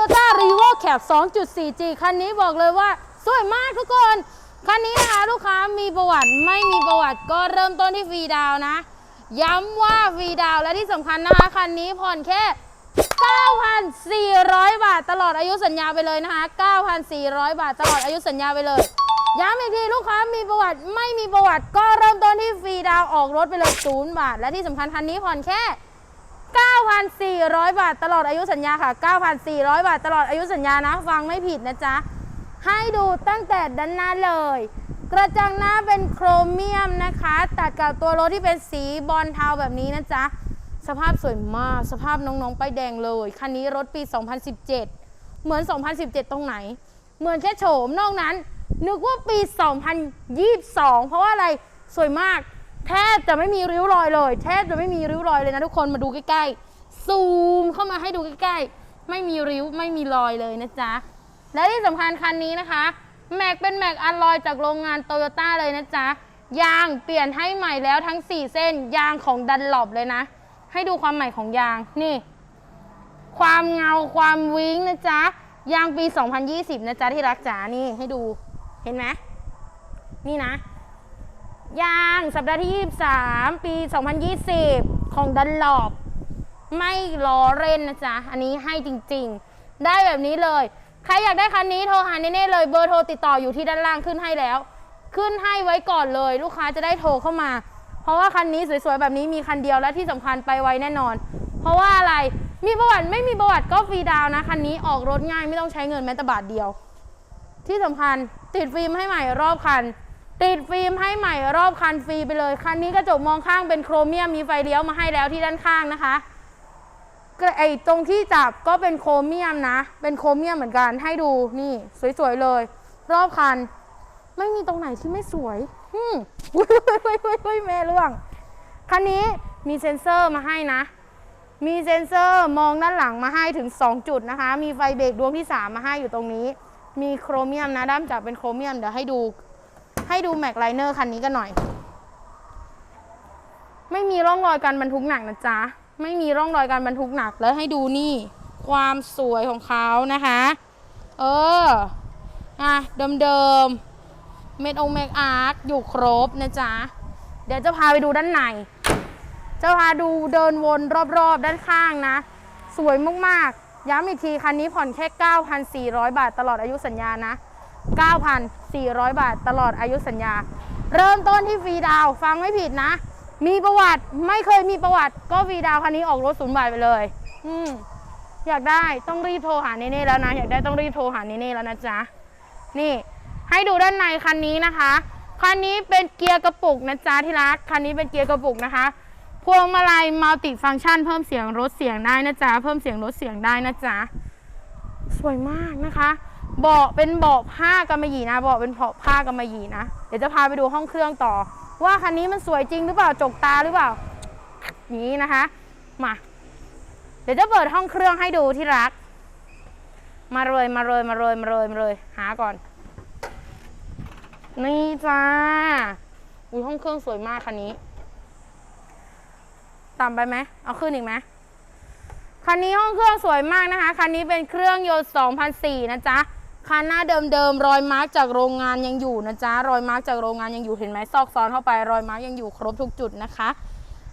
Toyota r e v o Cap 2.4G คันนี้บอกเลยว่า สวยมากทุกคน คันนี้นะคะลูกค้ามีประวัติไม่มีประวัติก็เริ่มต้นที่ฟรีดาวนะ ย้ำว่าฟรีดาวและที่สำคัญนะคะ คันนี้ผ่อนแค่ 9,400 บาทตลอดอายุสัญญาไปเลยนะคะ 9,400 บาทตลอดอายุสัญญาไปเลย ย้ำอีกทีลูกค้ามีประวัติไม่มีประวัติก็เริ่มต้นที่ฟรีดาวออกรถไปเลยศูนย์บาท และที่สำคัญคันนี้ผ่อนแค่ 9,400 บาทตลอดอายุสัญญาค่ะ 9,400 บาทตลอดอายุสัญญานะ ฟังไม่ผิดนะจ๊ะ ให้ดูตั้งแต่ด้านหน้าเลย กระจังหน้าเป็นโครเมียมนะคะ ตัดกับตัวรถที่เป็นสีบอลเทาแบบนี้นะจ๊ะ สภาพสวยมาก สภาพน้องๆ ป้ายแดงเลย คันนี้รถปี 2017 เหมือน 2017 ตรงไหน เหมือนแค่โฉมนอกนั้น นึกว่าปี 2022 เพราะว่าอะไร สวยมาก แทบจะไม่มีริ้วรอยเลย แทบจะไม่มีริ้วรอยเลยนะทุกคนมาดูใกล้ๆ ซูมเข้ามาให้ดูใกล้ๆ ไม่มีริ้วไม่มีรอยเลยนะจ๊ะ และที่สำคัญคันนี้นะคะ แม็กเป็นแม็กอัลลอยจากโรงงานโตโยต้าเลยนะจ๊ะ ยางเปลี่ยนให้ใหม่แล้วทั้ง 4 เส้น ยางของดันหลบเลยนะ ให้ดูความใหม่ของยางนี่ ความเงาความวิ้งนะจ๊ะ ยางปี 2020 นะจ๊ะที่รักจ๋านี่ให้ดูเห็นไหมนี่นะ ยางสัปดาห์ที่ 23 ปี 2020 ของดันหลอบไม่ล้อเล่นนะจ๊ะ อันนี้ให้จริงๆ ได้แบบนี้เลย ใครอยากได้คันนี้โทรหาเน่ๆเลยเบอร์โทรติดต่ออยู่ที่ด้านล่างขึ้นให้แล้ว ขึ้นให้ไว้ก่อนเลย ลูกค้าจะได้โทรเข้ามา เพราะว่าคันนี้สวยๆ แบบนี้มีคันเดียวและที่สำคัญไปไวแน่นอน เพราะว่าอะไรมีประวัติไม่มีประวัติก็ฟรีดาวน์นะคันนี้ออกรถง่ายไม่ต้องใช้เงินแม้แต่บาทเดียว ที่สำคัญติดฟิล์มให้ใหม่รอบคัน ติดฟิล์มให้ใหม่รอบคันฟรีไปเลย คันนี้กระจกมองข้างเป็นโครเมียมมีไฟเลี้ยวมาให้แล้วที่ด้านข้างนะคะไอตรงที่จับก็เป็นโครเมียมนะ เป็นโครเมียมเหมือนกันให้ดูนี่ สวยๆเลย รอบคัน ไม่มีตรงไหนที่ไม่สวยอืมอุ้ยอุ้ยอุ้ยอุ้ยแม่เรื่องคันนี้มีเซ็นเซอร์มาให้นะ มีเซ็นเซอร์มองด้านหลังมาให้ถึง 2 จุดนะคะ มีไฟเบรกดวงที่ 3 มาให้อยู่ตรงนี้ มีโครเมียมนะด้ามจับเป็นโครเมียมเดี๋ยวให้ดู ให้ดูแม็กไลเนอร์คันนี้กันหน่อย ไม่มีร่องรอยการบรรทุกหนักนะจ๊ะ ไม่มีร่องรอยการบรรทุกหนักแล้วให้ดูนี่ ความสวยของเขานะคะ เอออะเดิมๆเมดองเมกอาร์คอยู่ครบนะจ๊ะ เดี๋ยวจะพาไปดูด้านใน จะพาดูเดินวนรอบๆด้านข้างนะ สวยมากๆ ย้ำอีกทีคันนี้ผ่อนแค่ 9,400 บาทตลอดอายุสัญญานะ 9,400 บาทตลอดอายุสัญญา เริ่มต้นที่ฟรีดาวฟังไม่ผิดนะ มีประวัติไม่เคยมีประวัติ ก็ฟรีดาวคันนี้ออกรถศูนย์บาทไปเลย อืมอยากได้ต้องรีบโทรหาเน่แล้วนะ อยากได้ต้องรีบโทรหาเน่แล้วนะจ๊ะนี่ให้ดูด้านในคันนี้นะคะ คันนี้เป็นเกียร์กระปุกนะจ๊ะที่รัก คันนี้เป็นเกียร์กระปุกนะคะ พวงมาลัยมัลติฟังก์ชัน เพิ่มเสียงลดเสียงได้นะจ๊ะ เพิ่มเสียงลดเสียงได้นะจ๊ะ สวยมากนะคะ เบาะเป็นเบาะผ้ากำมะหยี่นะ เบาะเป็นเบาะผ้ากำมะหยี่นะ เดี๋ยวจะพาไปดูห้องเครื่องต่อ ว่าคันนี้มันสวยจริงหรือเปล่า จกตาหรือเปล่าอย่างนี้นะคะ มา เดี๋ยวจะเปิดห้องเครื่องให้ดูที่รัก มาเลยมาเลยมาเลยมาเลยมาเลยหาก่อน นี่จ้า อุ้ยห้องเครื่องสวยมากคันนี้ ต่ำไปไหม เอาขึ้นอีกไหม คันนี้ห้องเครื่องสวยมากนะคะ คันนี้เป็นเครื่องยนต์2004นะจ๊ะ คันหน้าเดิมๆรอยมาร์กจากโรงงานยังอยู่นะจ๊ะ รอยมาร์กจากโรงงานยังอยู่ เห็นไหมซอกซ้อนเข้าไป รอยมาร์กยังอยู่ครบทุกจุดนะคะ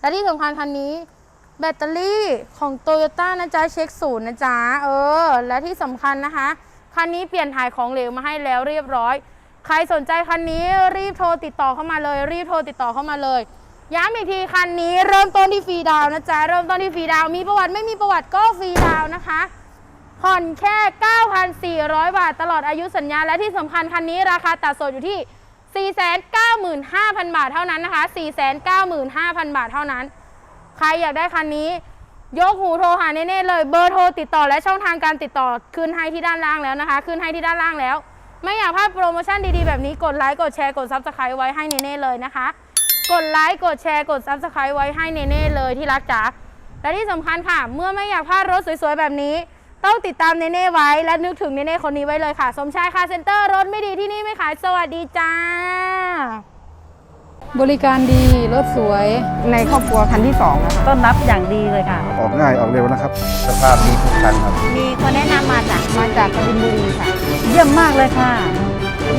และที่สำคัญคันนี้แบตเตอรี่ของโตโยต้านะจ๊ะเช็คศูนย์นะจ๊ะ เออ และที่สำคัญนะคะ คันนี้เปลี่ยนถ่ายของเหลวมาให้แล้วเรียบร้อย ใครสนใจคันนี้รีบโทรติดต่อเข้ามาเลย รีบโทรติดต่อเข้ามาเลย ย้ำอีกทีคันนี้เริ่มต้นที่ฟรีดาวนะจ๊ะ เริ่มต้นที่ฟรีดาวมีประวัติไม่มีประวัติก็ฟรีดาวนะคะผ่อนแค่ 9,400 บาทตลอดอายุสัญญา และที่สำคัญคันนี้ราคาตัดส่วนอยู่ที่ 495,000 บาทเท่านั้นนะคะ 495,000 บาทเท่านั้น ใครอยากได้คันนี้ ยกหูโทรหาเน่ๆเลยเบอร์โทรติดต่อและช่องทางการติดต่อขึ้นให้ที่ด้านล่างแล้วนะคะ ขึ้นให้ที่ด้านล่างแล้ว ไม่อยากพลาดโปรโมชั่นดีๆแบบนี้กดไลค์กดแชร์กดซับสไครต์ไว้ให้เน่ๆเลยนะคะ กดไลค์กดแชร์กดซับสไครต์ไว้ให้เน่ๆเลยที่รักจ๋าและที่สำคัญค่ะ เมื่อไม่อยากพลาดรถสวยๆ แบบนี้ ต้องติดตามเน่ๆไว้และนึกถึงเน่ๆคนนี้ไว้เลยค่ะ สมชายคาร์เซ็นเตอร์รถไม่ดีที่นี่ไม่ขายสวัสดีจ้า บริการดี รถสวย ในครอบครัวคันที่สองนะคะต้อนรับอย่างดีเลยค่ะ ออกง่ายออกเร็วนะครับ สภาพดีทุกคันครับ มีคนแนะนำมาจ้ะมาจากกบินบุรีค่ะ เยี่ยมมากเลยค่ะ